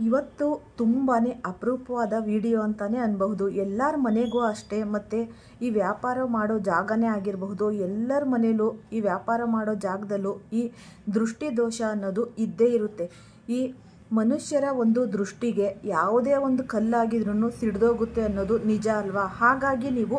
ಇವತ್ತು ತುಂಬಾ ಅಪರೂಪವಾದ ವಿಡಿಯೋ ಅಂತಲೇ ಅನ್ಬಹುದು. ಎಲ್ಲರ ಮನೆಗೂ ಅಷ್ಟೇ, ಮತ್ತು ಈ ವ್ಯಾಪಾರ ಮಾಡೋ ಜಾಗನೇ ಆಗಿರಬಹುದು. ಎಲ್ಲರ ಮನೆಯಲ್ಲೂ ಈ ವ್ಯಾಪಾರ ಮಾಡೋ ಜಾಗದಲ್ಲೂ ಈ ದೃಷ್ಟಿ ದೋಷ ಅನ್ನೋದು ಇದ್ದೇ ಇರುತ್ತೆ. ಈ ಮನುಷ್ಯರ ಒಂದು ದೃಷ್ಟಿಗೆ ಯಾವುದೇ ಒಂದು ಕಲ್ಲಾಗಿದ್ರೂ ಸಿಡ್ದೋಗುತ್ತೆ ಅನ್ನೋದು ನಿಜ ಅಲ್ವಾ? ಹಾಗಾಗಿ ನೀವು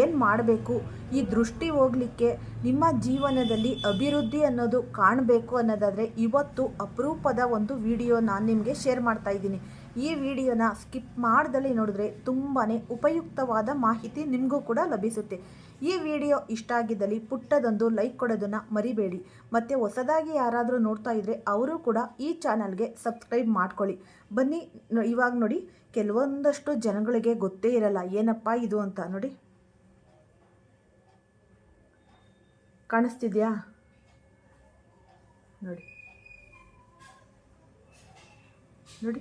ಏನು ಮಾಡಬೇಕು? ಈ ದೃಷ್ಟಿ ಹೋಗಲಿಕ್ಕೆ ನಿಮ್ಮ ಜೀವನದಲ್ಲಿ ಅಭಿವೃದ್ಧಿ ಅನ್ನೋದು ಕಾಣಬೇಕು ಅನ್ನೋದಾದರೆ ಇವತ್ತು ಅಪರೂಪದ ಒಂದು ವಿಡಿಯೋ ನಾನು ನಿಮಗೆ ಶೇರ್ ಮಾಡ್ತಾ ಇದ್ದೀನಿ. ಈ ವಿಡಿಯೋನ ಸ್ಕಿಪ್ ಮಾಡ್ದಲ್ಲಿ ನೋಡಿದ್ರೆ ತುಂಬಾ ಉಪಯುಕ್ತವಾದ ಮಾಹಿತಿ ನಿಮಗೂ ಕೂಡ ಲಭಿಸುತ್ತೆ. ಈ ವಿಡಿಯೋ ಇಷ್ಟ ಆಗಿದ್ದಲ್ಲಿ ಪುಟ್ಟದೊಂದು ಲೈಕ್ ಕೊಡೋದನ್ನು ಮರಿಬೇಡಿ. ಮತ್ತು ಹೊಸದಾಗಿ ಯಾರಾದರೂ ನೋಡ್ತಾ ಇದ್ದರೆ ಅವರು ಕೂಡ ಈ ಚಾನಲ್ಗೆ ಸಬ್ಸ್ಕ್ರೈಬ್ ಮಾಡ್ಕೊಳ್ಳಿ. ಬನ್ನಿ ಇವಾಗ ನೋಡಿ, ಕೆಲವೊಂದಷ್ಟು ಜನಗಳಿಗೆ ಗೊತ್ತೇ ಇರಲ್ಲ, ಏನಪ್ಪ ಇದು ಅಂತ ನೋಡಿ. ಕಾಣಿಸ್ತಿದ್ಯಾ? ನೋಡಿ. ನೋಡಿ.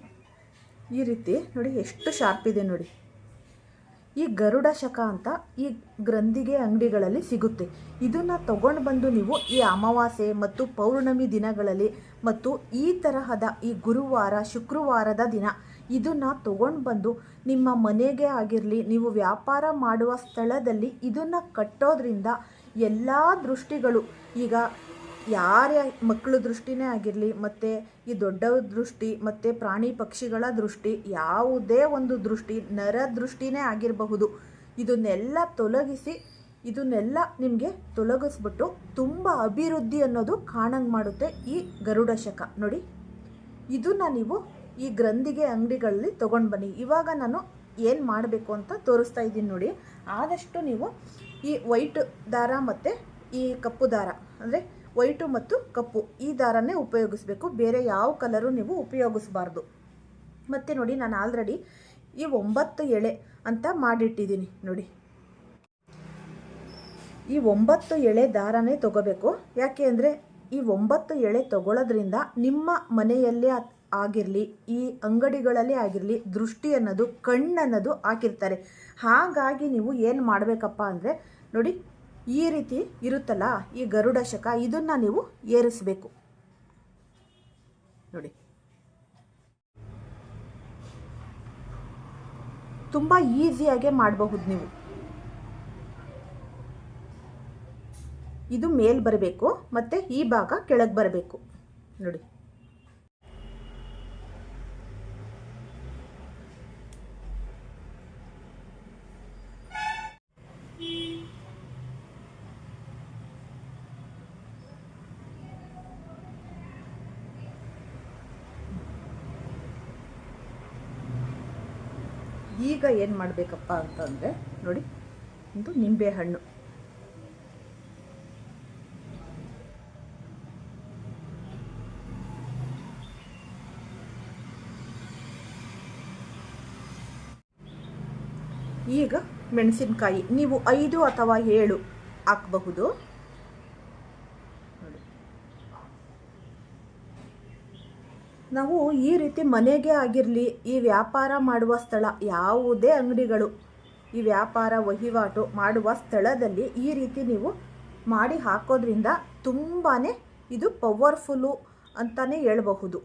ಈ ರೀತಿ ನೋಡಿ ಎಷ್ಟು ಶಾರ್ಪ್ ಇದೆ ನೋಡಿ. ಈ ಗರುಡ ಶಕ ಅಂತ ಈ ಗ್ರಂಥಿಗೆ ಅಂಗಡಿಗಳಲ್ಲಿ ಸಿಗುತ್ತೆ. ಇದನ್ನು ತಗೊಂಡು ಬಂದು ನೀವು ಈ ಅಮಾವಾಸ್ಯೆ ಮತ್ತು ಪೌರ್ಣಮಿ ದಿನಗಳಲ್ಲಿ ಮತ್ತು ಈ ತರಹದ ಈ ಗುರುವಾರ, ಶುಕ್ರವಾರದ ದಿನ ಇದನ್ನು ತಗೊಂಡು ಬಂದು ನಿಮ್ಮ ಮನೆಗೆ ಆಗಿರಲಿ, ನೀವು ವ್ಯಾಪಾರ ಮಾಡುವ ಸ್ಥಳದಲ್ಲಿ ಇದನ್ನು ಕಟ್ಟೋದ್ರಿಂದ ಎಲ್ಲ ದೃಷ್ಟಿಗಳು. ಈಗ ಯಾರೇ ಮಕ್ಕಳ ದೃಷ್ಟಿನೇ ಆಗಿರಲಿ, ಮತ್ತು ಈ ದೊಡ್ಡವ್ರ ದೃಷ್ಟಿ, ಮತ್ತು ಪ್ರಾಣಿ ಪಕ್ಷಿಗಳ ದೃಷ್ಟಿ, ಯಾವುದೇ ಒಂದು ದೃಷ್ಟಿ, ನರ ದೃಷ್ಟಿನೇ ಆಗಿರಬಹುದು. ಇದನ್ನೆಲ್ಲ ತೊಲಗಿಸಿ, ಇದನ್ನೆಲ್ಲ ನಿಮಗೆ ತೊಲಗಿಸ್ಬಿಟ್ಟು ತುಂಬ ಅಭಿವೃದ್ಧಿ ಅನ್ನೋದು ಕಾಣಂಗೆ ಮಾಡುತ್ತೆ ಈ ಗರುಡ ಶಕ. ನೋಡಿ, ಇದನ್ನು ನೀವು ಈ ಗ್ರಂಥಿಗೆ ಅಂಗಡಿಗಳಲ್ಲಿ ತೊಗೊಂಡು ಬನ್ನಿ. ಇವಾಗ ನಾನು ಏನು ಮಾಡಬೇಕು ಅಂತ ತೋರಿಸ್ತಾ ಇದ್ದೀನಿ ನೋಡಿ. ಆದಷ್ಟು ನೀವು ಈ ವೈಟ್ ದಾರ ಮತ್ತು ಈ ಕಪ್ಪು ದಾರ, ಅಂದರೆ ವೈಟು ಮತ್ತು ಕಪ್ಪು ಈ ದಾರನೇ ಉಪಯೋಗಿಸ್ಬೇಕು. ಬೇರೆ ಯಾವ ಕಲರು ನೀವು ಉಪಯೋಗಿಸ್ಬಾರ್ದು. ಮತ್ತು ನೋಡಿ ನಾನು ಆಲ್ರೆಡಿ ಈ ಒಂಬತ್ತು ಎಳೆ ಅಂತ ಮಾಡಿಟ್ಟಿದ್ದೀನಿ ನೋಡಿ. ಈ ಒಂಬತ್ತು ಎಳೆ ದಾರನೇ ತಗೋಬೇಕು. ಯಾಕೆ ಅಂದರೆ ಈ ಒಂಬತ್ತು ಎಳೆ ತಗೊಳ್ಳೋದ್ರಿಂದ ನಿಮ್ಮ ಮನೆಯಲ್ಲೇ ಆಗಿರಲಿ, ಈ ಅಂಗಡಿಗಳಲ್ಲಿ ಆಗಿರಲಿ, ದೃಷ್ಟಿ ಅನ್ನೋದು ಕಣ್ಣನ್ನೋದು ಹಾಕಿರ್ತಾರೆ. ಹಾಗಾಗಿ ನೀವು ಏನು ಮಾಡಬೇಕಪ್ಪ ಅಂದರೆ, ನೋಡಿ, ಈ ರೀತಿ ಇರುತ್ತಲ್ಲ, ಈ ಗರುಡ ಶಕ, ಇದನ್ನು ನೀವು ಏರಿಸಬೇಕು. ನೋಡಿ. ತುಂಬ ಈಸಿಯಾಗೆ ಮಾಡಬಹುದು ನೀವು. ಇದು ಮೇಲ್ ಬರಬೇಕು, ಮತ್ತು ಈ ಭಾಗ ಕೆಳಗೆ ಬರಬೇಕು. ನೋಡಿ. ಈಗ ಏನು ಮಾಡಬೇಕಪ್ಪ ಅಂತಂದರೆ, ನೋಡಿ ಒಂದು ನಿಂಬೆ ಹಣ್ಣು. ಈಗ ಮೆಣಸಿನಕಾಯಿ, ನೀವು ಐದು ಅಥವಾ ಏಳು ಹಾಕಬಹುದು. ನಾವು ಈ ರೀತಿ ಮನೆಗೆ ಆಗಿರಲಿ, ಈ ವ್ಯಾಪಾರ ಮಾಡುವ ಸ್ಥಳ ಯಾವುದೇ ಅಂಗಡಿಗಳು, ಈ ವ್ಯಾಪಾರ ವಹಿವಾಟು ಮಾಡುವ ಸ್ಥಳದಲ್ಲಿ ಈ ರೀತಿ ನೀವು ಮಾಡಿ ಹಾಕೋದ್ರಿಂದ ತುಂಬಾ ಇದು ಪವರ್ಫುಲ್ಲು ಅಂತಲೇ ಹೇಳಬಹುದು.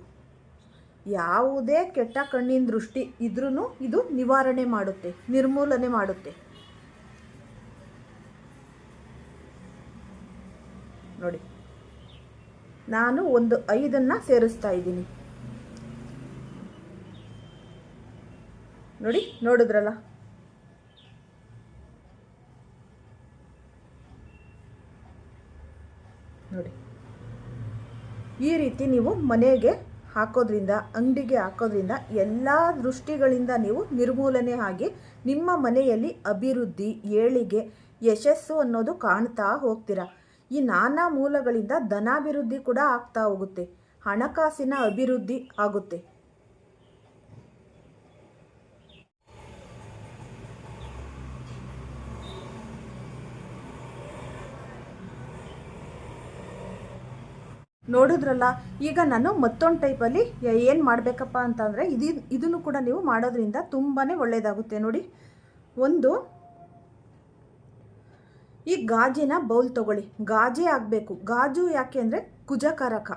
ಯಾವುದೇ ಕೆಟ್ಟ ಕಣ್ಣಿನ ದೃಷ್ಟಿ ಇದ್ರೂ ಇದು ನಿವಾರಣೆ ಮಾಡುತ್ತೆ, ನಿರ್ಮೂಲನೆ ಮಾಡುತ್ತೆ. ನೋಡಿ, ನಾನು ಒಂದು ಐದನ್ನು ಸೇರಿಸ್ತಾ ಇದ್ದೀನಿ. ನೋಡಿ, ನೋಡಿದ್ರಲ್ಲ. ನೋಡಿ. ಈ ರೀತಿ ನೀವು ಮನೆಗೆ ಹಾಕೋದ್ರಿಂದ, ಅಂಗಡಿಗೆ ಹಾಕೋದ್ರಿಂದ ಎಲ್ಲ ದೃಷ್ಟಿಗಳಿಂದ ನೀವು ನಿರ್ಮೂಲನೆ ಆಗಿ ನಿಮ್ಮ ಮನೆಯಲ್ಲಿ ಅಭಿವೃದ್ಧಿ, ಏಳಿಗೆ, ಯಶಸ್ಸು ಅನ್ನೋದು ಕಾಣ್ತಾ ಹೋಗ್ತೀರ? ಈ ನಾನಾ ಮೂಲಗಳಿಂದ ಧನಾಭಿವೃದ್ಧಿ ಕೂಡ ಆಗ್ತಾ ಹೋಗುತ್ತೆ. ಹಣಕಾಸಿನ ಅಭಿವೃದ್ಧಿ ಆಗುತ್ತೆ. ನೋಡಿದ್ರಲ್ಲ, ಈಗ ನಾನು ಮತ್ತೊಂದು ಟೈಪಲ್ಲಿ ಏನು ಮಾಡಬೇಕಪ್ಪ ಅಂತಂದರೆ ಇದು, ಇದನ್ನು ಕೂಡ ನೀವು ಮಾಡೋದ್ರಿಂದ ತುಂಬಾ ಒಳ್ಳೆಯದಾಗುತ್ತೆ ನೋಡಿ. ಒಂದು, ಈ ಗಾಜಿನ ಬೌಲ್ ತಗೊಳ್ಳಿ. ಗಾಜೇ ಆಗಬೇಕು. ಗಾಜು ಯಾಕೆ ಅಂದರೆ ಕುಜಕಾರಕ.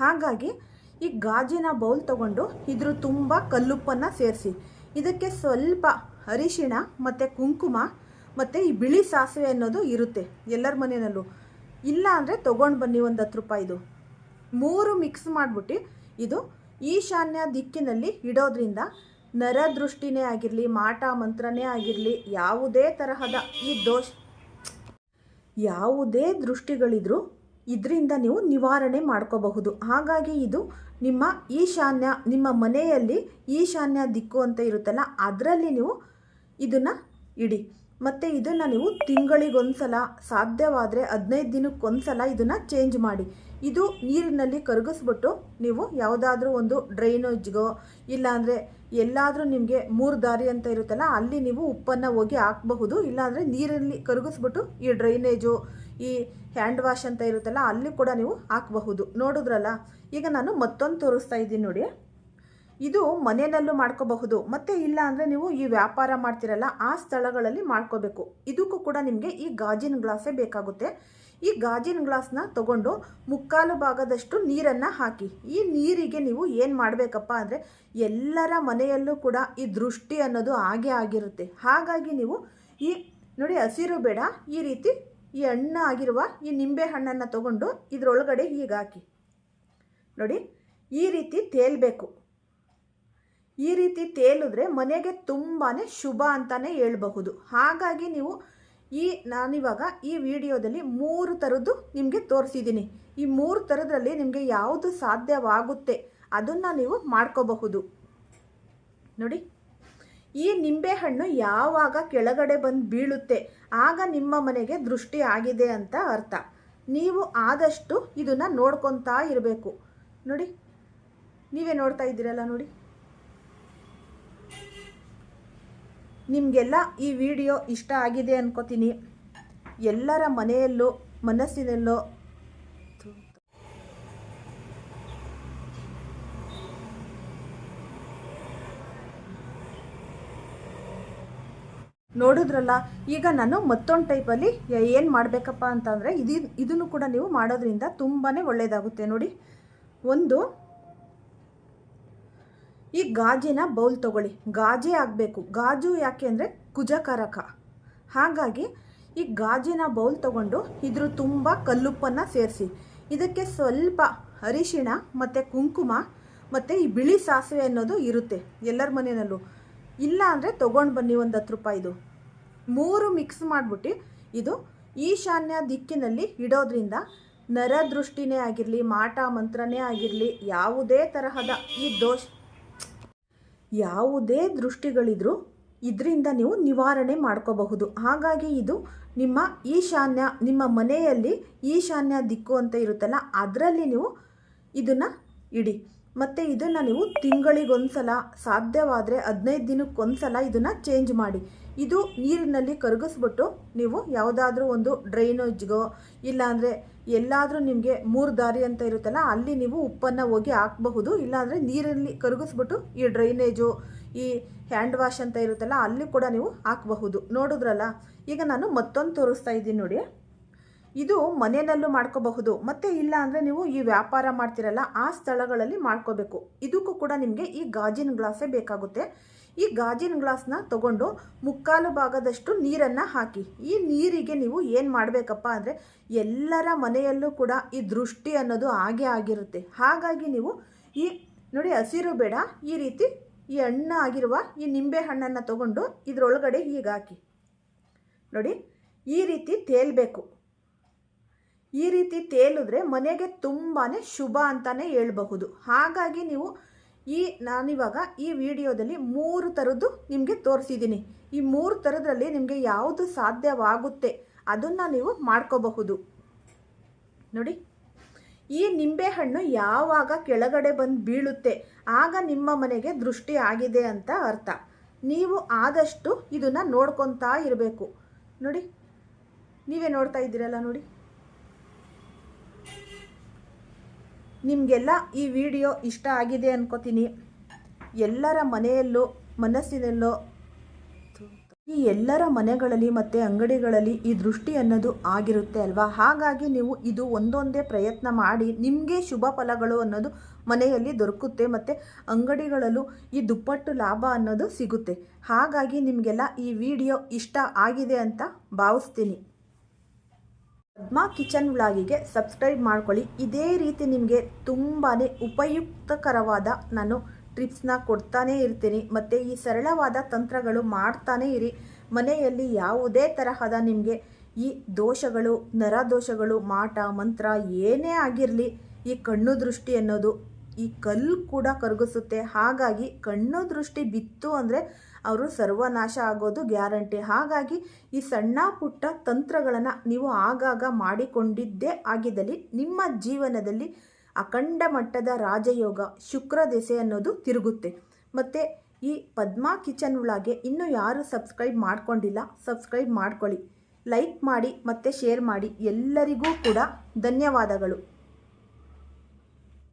ಹಾಗಾಗಿ ಈ ಗಾಜಿನ ಬೌಲ್ ತಗೊಂಡು ಇದ್ರ ತುಂಬ ಕಲ್ಲುಪ್ಪನ್ನು ಸೇರಿಸಿ. ಇದಕ್ಕೆ ಸ್ವಲ್ಪ ಅರಿಶಿಣ ಮತ್ತು ಕುಂಕುಮ ಮತ್ತು ಈ ಬಿಳಿ ಸಾಸಿವೆ ಅನ್ನೋದು ಇರುತ್ತೆ ಎಲ್ಲರ ಮನೆಯಲ್ಲೂ. ಇಲ್ಲ ಅಂದರೆ ತೊಗೊಂಡು ಬನ್ನಿ ಒಂದು ಹತ್ತು ರೂಪಾಯಿದು ಮೂರು ಮಿಕ್ಸ್ ಮಾಡಿಬಿಟ್ಟು ಇದು ಈಶಾನ್ಯ ದಿಕ್ಕಿನಲ್ಲಿ ಇಡೋದ್ರಿಂದ ನರದೃಷ್ಟಿನೇ ಆಗಿರಲಿ, ಮಾಟ ಮಂತ್ರನೇ ಆಗಿರಲಿ, ಯಾವುದೇ ತರಹದ ಈ ದೋಷ ಯಾವುದೇ ದೃಷ್ಟಿಗಳಿದ್ರು ಇದರಿಂದ ನೀವು ನಿವಾರಣೆ ಮಾಡ್ಕೋಬಹುದು. ಹಾಗಾಗಿ ಇದು ನಿಮ್ಮ ಈಶಾನ್ಯ, ನಿಮ್ಮ ಮನೆಯಲ್ಲಿ ಈಶಾನ್ಯ ದಿಕ್ಕು ಅಂತ ಇರುತ್ತಲ್ಲ, ಅದರಲ್ಲಿ ನೀವು ಇದನ್ನು ಇಡಿ. ಮತ್ತು ಇದನ್ನು ನೀವು ತಿಂಗಳಿಗೊಂದ್ಸಲ, ಸಾಧ್ಯವಾದರೆ ಹದಿನೈದು ದಿನಕ್ಕೊಂದ್ಸಲ ಇದನ್ನು ಚೇಂಜ್ ಮಾಡಿ. ಇದು ನೀರಿನಲ್ಲಿ ಕರಗಿಸ್ಬಿಟ್ಟು ನೀವು ಯಾವುದಾದ್ರೂ ಒಂದು ಡ್ರೈನೇಜ್ಗೋ ಇಲ್ಲಾಂದರೆ ಎಲ್ಲಾದರೂ ನಿಮಗೆ ಮೂರು ದಾರಿ ಅಂತ ಇರುತ್ತಲ್ಲ, ಅಲ್ಲಿ ನೀವು ಉಪ್ಪನ್ನು ಹೋಗಿ ಹಾಕಬಹುದು. ಇಲ್ಲಾಂದರೆ ನೀರಲ್ಲಿ ಕರಗಿಸ್ಬಿಟ್ಟು ಈ ಡ್ರೈನೇಜು ಈ ಹ್ಯಾಂಡ್ ವಾಶ್ ಅಂತ ಇರುತ್ತಲ್ಲ, ಅಲ್ಲಿ ಕೂಡ ನೀವು ಹಾಕಬಹುದು. ನೋಡಿದ್ರಲ್ಲ? ಈಗ ನಾನು ಮತ್ತೊಂದು ತೋರಿಸ್ತಾ ಇದ್ದೀನಿ ನೋಡಿ. ಇದು ಮನೆಯಲ್ಲೂ ಮಾಡ್ಕೋಬಹುದು. ಮತ್ತೆ ಇಲ್ಲ ಅಂದರೆ ನೀವು ಈ ವ್ಯಾಪಾರ ಮಾಡ್ತಿರಲ್ಲ, ಆ ಸ್ಥಳಗಳಲ್ಲಿ ಮಾಡ್ಕೋಬೇಕು. ಇದಕ್ಕೂ ಕೂಡ ನಿಮಗೆ ಈ ಗಾಜಿನ ಗ್ಲಾಸೇ ಬೇಕಾಗುತ್ತೆ. ಈ ಗಾಜಿನ ಗ್ಲಾಸ್ನ ತಗೊಂಡು ಮುಕ್ಕಾಲು ಭಾಗದಷ್ಟು ನೀರನ್ನು ಹಾಕಿ. ಈ ನೀರಿಗೆ ನೀವು ಏನು ಮಾಡಬೇಕಪ್ಪ ಅಂದರೆ ಎಲ್ಲರ ಮನೆಯಲ್ಲೂ ಕೂಡ ಈ ದೃಷ್ಟಿ ಅನ್ನೋದು ಹಾಗೆ ಆಗಿರುತ್ತೆ. ಹಾಗಾಗಿ ನೀವು ಈ ನೋಡಿ ಹಸಿರು ಬೇಡ, ಈ ರೀತಿ ಈ ಹಣ್ಣು ಆಗಿರುವ ಈ ನಿಂಬೆ ಹಣ್ಣನ್ನು ತಗೊಂಡು ಇದರೊಳಗಡೆ ಹೀಗೆ ಹಾಕಿ. ನೋಡಿ, ಈ ರೀತಿ ತೇಲ್ಬೇಕು. ಈ ರೀತಿ ತೇಲಿದ್ರೆ ಮನೆಗೆ ತುಂಬಾ ಶುಭ ಅಂತಲೇ ಹೇಳ್ಬಹುದು. ಹಾಗಾಗಿ ನೀವು ಈ ನಾನಿವಾಗ ಈ ವಿಡಿಯೋದಲ್ಲಿ ಮೂರು ಥರದ್ದು ನಿಮಗೆ ತೋರಿಸಿದ್ದೀನಿ. ಈ ಮೂರು ಥರದ್ರಲ್ಲಿ ನಿಮಗೆ ಯಾವುದು ಸಾಧ್ಯವಾಗುತ್ತೆ ಅದನ್ನು ನೀವು ಮಾಡ್ಕೋಬಹುದು. ನೋಡಿ, ಈ ನಿಂಬೆಹಣ್ಣು ಯಾವಾಗ ಕೆಳಗಡೆ ಬಂದು ಬೀಳುತ್ತೆ ಆಗ ನಿಮ್ಮ ಮನೆಗೆ ದೃಷ್ಟಿ ಆಗಿದೆ ಅಂತ ಅರ್ಥ. ನೀವು ಆದಷ್ಟು ಇದನ್ನು ನೋಡ್ಕೊತಾ ಇರಬೇಕು. ನೋಡಿ, ನೀವೇ ನೋಡ್ತಾ ಇದ್ದೀರಲ್ಲ ನೋಡಿ. ನಿಮಗೆಲ್ಲ ಈ ವಿಡಿಯೋ ಇಷ್ಟ ಆಗಿದೆ ಅನ್ಕೋತೀನಿ. ಎಲ್ಲರ ಮನೆಯಲ್ಲೂ, ಮನಸ್ಸಿನಲ್ಲೋ ನೋಡಿದ್ರಲ್ಲ, ಈಗ ನಾನು ಮತ್ತೊಂದು ಟೈಪಲ್ಲಿ ಏನು ಮಾಡಬೇಕಪ್ಪ ಅಂತಂದರೆ ಇದು ಇದನ್ನು ಕೂಡ ನೀವು ಮಾಡೋದ್ರಿಂದ ತುಂಬಾ ಒಳ್ಳೆಯದಾಗುತ್ತೆ ನೋಡಿ. ಒಂದು ಈ ಗಾಜಿನ ಬೌಲ್ ತಗೊಳ್ಳಿ. ಗಾಜೇ ಆಗಬೇಕು. ಗಾಜು ಯಾಕೆ ಅಂದರೆ ಕುಜಕಾರಕ. ಹಾಗಾಗಿ ಈ ಗಾಜಿನ ಬೌಲ್ ತಗೊಂಡು ಇದ್ರ ತುಂಬ ಕಲ್ಲುಪ್ಪನ್ನು ಸೇರಿಸಿ. ಇದಕ್ಕೆ ಸ್ವಲ್ಪ ಅರಿಶಿಣ ಮತ್ತು ಕುಂಕುಮ ಮತ್ತು ಈ ಬಿಳಿ ಸಾಸಿವೆ ಅನ್ನೋದು ಇರುತ್ತೆ ಎಲ್ಲರ ಮನೆಯಲ್ಲೂ. ಇಲ್ಲ ಅಂದರೆ ತೊಗೊಂಡು ಬನ್ನಿ ಒಂದು ಹತ್ತು ರೂಪಾಯಿದು ಮೂರು ಮಿಕ್ಸ್ ಮಾಡಿಬಿಟ್ಟು ಇದು ಈಶಾನ್ಯ ದಿಕ್ಕಿನಲ್ಲಿ ಇಡೋದ್ರಿಂದ ನರದೃಷ್ಟಿನೇ ಆಗಿರಲಿ, ಮಾಟ ಮಂತ್ರನೇ ಆಗಿರಲಿ, ಯಾವುದೇ ತರಹದ ಈ ದೋಷ ಯಾವುದೇ ದೃಷ್ಟಿಗಳಿದ್ರೂ ಇದರಿಂದ ನೀವು ನಿವಾರಣೆ ಮಾಡ್ಕೋಬಹುದು. ಹಾಗಾಗಿ ಇದು ನಿಮ್ಮ ಈಶಾನ್ಯ, ನಿಮ್ಮ ಮನೆಯಲ್ಲಿ ಈಶಾನ್ಯ ದಿಕ್ಕು ಅಂತ ಇರುತ್ತಲ್ಲ, ಅದರಲ್ಲಿ ನೀವು ಇದನ್ನು ಇಡಿ. ಮತ್ತು ಇದನ್ನು ನೀವು ತಿಂಗಳಿಗೊಂದ್ಸಲ, ಸಾಧ್ಯವಾದರೆ ಹದಿನೈದು ದಿನಕ್ಕೊಂದ್ಸಲ ಇದನ್ನು ಚೇಂಜ್ ಮಾಡಿ. ಇದು ನೀರಿನಲ್ಲಿ ಕರಗಿಸ್ಬಿಟ್ಟು ನೀವು ಯಾವುದಾದ್ರೂ ಒಂದು ಡ್ರೈನೇಜ್ಗೋ ಇಲ್ಲಾಂದರೆ ಎಲ್ಲಾದರೂ ನಿಮಗೆ ಮೂರು ದಾರಿ ಅಂತ ಇರುತ್ತಲ್ಲ, ಅಲ್ಲಿ ನೀವು ಉಪ್ಪನ್ನು ಹೋಗಿ ಹಾಕಬಹುದು. ಇಲ್ಲಾಂದರೆ ನೀರಲ್ಲಿ ಕರಗಿಸ್ಬಿಟ್ಟು ಈ ಡ್ರೈನೇಜು ಈ ಹ್ಯಾಂಡ್ ವಾಶ್ ಅಂತ ಇರುತ್ತಲ್ಲ, ಅಲ್ಲಿ ಕೂಡ ನೀವು ಹಾಕಬಹುದು. ನೋಡಿದ್ರಲ್ಲ? ಈಗ ನಾನು ಮತ್ತೊಂದು ತೋರಿಸ್ತಾ ಇದ್ದೀನಿ ನೋಡಿ. ಇದು ಮನೆಯಲ್ಲೂ ಮಾಡ್ಕೋಬಹುದು. ಮತ್ತೆ ಇಲ್ಲ ಅಂದರೆ ನೀವು ಈ ವ್ಯಾಪಾರ ಮಾಡ್ತಿರಲ್ಲ, ಆ ಸ್ಥಳಗಳಲ್ಲಿ ಮಾಡ್ಕೋಬೇಕು. ಇದಕ್ಕೂ ಕೂಡ ನಿಮಗೆ ಈ ಗಾಜಿನ ಗ್ಲಾಸೇ ಬೇಕಾಗುತ್ತೆ. ಈ ಗಾಜಿನ ಗ್ಲಾಸ್ನ ತಗೊಂಡು ಮುಕ್ಕಾಲು ಭಾಗದಷ್ಟು ನೀರನ್ನು ಹಾಕಿ. ಈ ನೀರಿಗೆ ನೀವು ಏನು ಮಾಡಬೇಕಪ್ಪ ಅಂದರೆ ಎಲ್ಲರ ಮನೆಯಲ್ಲೂ ಕೂಡ ಈ ದೃಷ್ಟಿ ಅನ್ನೋದು ಹಾಗೆ ಆಗಿರುತ್ತೆ. ಹಾಗಾಗಿ ನೀವು ಈ ನೋಡಿ ಹಸಿರು ಬೇಡ, ಈ ರೀತಿ ಈ ಹಣ್ಣು ಆಗಿರುವ ಈ ನಿಂಬೆ ಹಣ್ಣನ್ನು ತಗೊಂಡು ಇದರೊಳಗಡೆ ಹೀಗೆ ಹಾಕಿ. ನೋಡಿ, ಈ ರೀತಿ ತೇಲ್ಬೇಕು. ಈ ರೀತಿ ತೇಲಿದ್ರೆ ಮನೆಗೆ ತುಂಬಾ ಶುಭ ಅಂತಲೇ ಹೇಳಬಹುದು. ಹಾಗಾಗಿ ನೀವು ಈ ನಾನಿವಾಗ ಈ ವಿಡಿಯೋದಲ್ಲಿ ಮೂರು ಥರದ್ದು ನಿಮಗೆ ತೋರಿಸಿದ್ದೀನಿ. ಈ ಮೂರು ಥರದ್ರಲ್ಲಿ ನಿಮಗೆ ಯಾವುದು ಸಾಧ್ಯವಾಗುತ್ತೆ ಅದನ್ನು ನೀವು ಮಾಡ್ಕೋಬಹುದು. ನೋಡಿ, ಈ ನಿಂಬೆಹಣ್ಣು ಯಾವಾಗ ಕೆಳಗಡೆ ಬಂದು ಬೀಳುತ್ತೆ, ಆಗ ನಿಮ್ಮ ಮನೆಗೆ ದೃಷ್ಟಿ ಆಗಿದೆ ಅಂತ ಅರ್ಥ. ನೀವು ಆದಷ್ಟು ಇದನ್ನು ನೋಡ್ಕೊತಾ ಇರಬೇಕು. ನೋಡಿ, ನೀವೇ ನೋಡ್ತಾ ಇದ್ದೀರಲ್ಲ ನೋಡಿ. ನಿಮಗೆಲ್ಲ ಈ ವಿಡಿಯೋ ಇಷ್ಟ ಆಗಿದೆ ಅನ್ಕೋತೀನಿ. ಎಲ್ಲರ ಮನೆಯಲ್ಲೂ, ಮನಸ್ಸಿನಲ್ಲೋ, ಈ ಎಲ್ಲರ ಮನೆಗಳಲ್ಲಿ ಮತ್ತು ಅಂಗಡಿಗಳಲ್ಲಿ ಈ ದೃಷ್ಟಿ ಅನ್ನೋದು ಆಗಿರುತ್ತೆ ಅಲ್ವಾ? ಹಾಗಾಗಿ ನೀವು ಇದು ಒಂದೊಂದೇ ಪ್ರಯತ್ನ ಮಾಡಿ, ನಿಮಗೆ ಶುಭ ಫಲಗಳು ಅನ್ನೋದು ಮನೆಯಲ್ಲಿ ದೊರಕುತ್ತೆ ಮತ್ತು ಅಂಗಡಿಗಳಲ್ಲೂ ಈ ದುಪ್ಪಟ್ಟು ಲಾಭ ಅನ್ನೋದು ಸಿಗುತ್ತೆ. ಹಾಗಾಗಿ ನಿಮಗೆಲ್ಲ ಈ ವಿಡಿಯೋ ಇಷ್ಟ ಆಗಿದೆ ಅಂತ ಭಾವಿಸ್ತೀನಿ. ಪದ್ಮಾ ಕಿಚನ್ ವ್ಲಾಗಿಗೆ ಸಬ್ಸ್ಕ್ರೈಬ್ ಮಾಡ್ಕೊಳ್ಳಿ. ಇದೇ ರೀತಿ ನಿಮಗೆ ತುಂಬಾ ಉಪಯುಕ್ತಕರವಾದ ನಾನು ಟಿಪ್ಸ್ನ ಕೊಡ್ತಾನೇ ಇರ್ತೀನಿ. ಮತ್ತು ಈ ಸರಳವಾದ ತಂತ್ರಗಳು ಮಾಡ್ತಾನೇ ಇರಿ. ಮನೆಯಲ್ಲಿ ಯಾವುದೇ ತರಹದ ನಿಮಗೆ ಈ ದೋಷಗಳು ನರ ದೋಷಗಳು ಮಾಟ, ಮಂತ್ರ ಏನೇ ಆಗಿರಲಿ, ಈ ಕಣ್ಣು ದೃಷ್ಟಿ ಅನ್ನೋದು ಈ ಕಲ್ಲು ಕೂಡ ಕರಗಿಸುತ್ತೆ. ಹಾಗಾಗಿ ಕಣ್ಣು ದೃಷ್ಟಿ ಬಿತ್ತು ಅಂದರೆ ಅವರು ಸರ್ವನಾಶ ಆಗೋದು ಗ್ಯಾರಂಟಿ. ಹಾಗಾಗಿ ಈ ಸಣ್ಣ ಪುಟ್ಟ ತಂತ್ರಗಳನ್ನು ನೀವು ಆಗಾಗ ಮಾಡಿಕೊಂಡಿದ್ದೇ ಆಗಿದ್ದಲ್ಲಿ ನಿಮ್ಮ ಜೀವನದಲ್ಲಿ ಅಖಂಡ ಮಟ್ಟದ ರಾಜಯೋಗ, ಶುಕ್ರ ದೆಸೆ ಅನ್ನೋದು ತಿರುಗುತ್ತೆ. ಮತ್ತು ಈ ಪದ್ಮಾ ಕಿಚನ್ ಒಳಗೆ ಇನ್ನೂ ಯಾರು ಸಬ್ಸ್ಕ್ರೈಬ್ ಮಾಡ್ಕೊಂಡಿಲ್ಲ, ಸಬ್ಸ್ಕ್ರೈಬ್ ಮಾಡ್ಕೊಳ್ಳಿ. ಲೈಕ್ ಮಾಡಿ ಮತ್ತು ಶೇರ್ ಮಾಡಿ. ಎಲ್ಲರಿಗೂ ಕೂಡ ಧನ್ಯವಾದಗಳು.